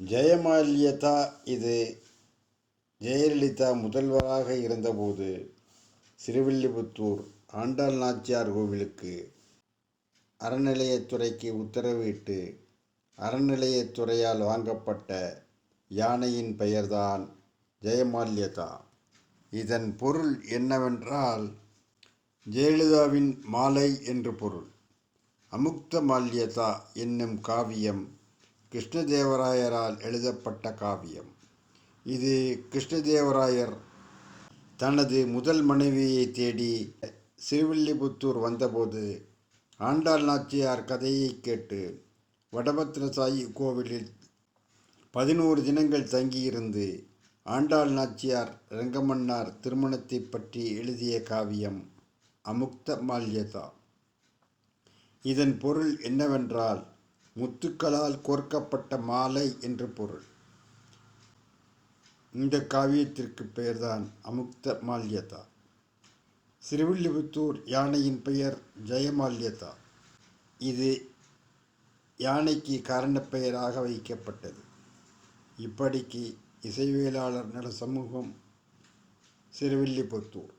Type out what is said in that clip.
ஜெயமால்யதா இது ஜெயலலிதா முதல்வராக இருந்தபோது ஸ்ரீவில்லிபுத்தூர் ஆண்டாள் நாச்சியார் கோவிலுக்கு அறநிலையத்துறைக்கு உத்தரவிட்டு அறநிலையத்துறையால் வாங்கப்பட்ட யானையின் பெயர்தான் ஜெயமால்யதா. இதன் பொருள் என்னவென்றால் ஜெயலலிதாவின் மாலை என்று பொருள். அமுக்த மால்யதா என்னும் காவியம் கிருஷ்ணதேவராயரால் எழுதப்பட்ட காவியம். இது கிருஷ்ணதேவராயர் தனது முதல் மனைவியை தேடி சிறுவில்லிபுத்தூர் வந்தபோது ஆண்டாள் நாச்சியார் கதையை கேட்டு வடபத்திரசாயி கோவிலில் பதினோரு தினங்கள் தங்கியிருந்து ஆண்டாள் நாச்சியார் ரங்கமன்னார் திருமணத்தை பற்றி எழுதிய காவியம் அமுக்த மால்யதா இதன் பொருள் என்னவென்றால் முத்துக்களால் கோர்க்கப்பட்ட மாலை என்று பொருள். இந்த காவியத்திற்கு பெயர்தான் அமுக்த மால்யதா. சிறுவில்லிபுத்தூர் யானையின் பெயர் ஜெயமால்யதா. இது யானைக்கு காரணப்பெயராக வைக்கப்பட்டது. இப்படிக்கு இசைவேளாளர் நல சமூகம் சிறுவில்லிபுத்தூர்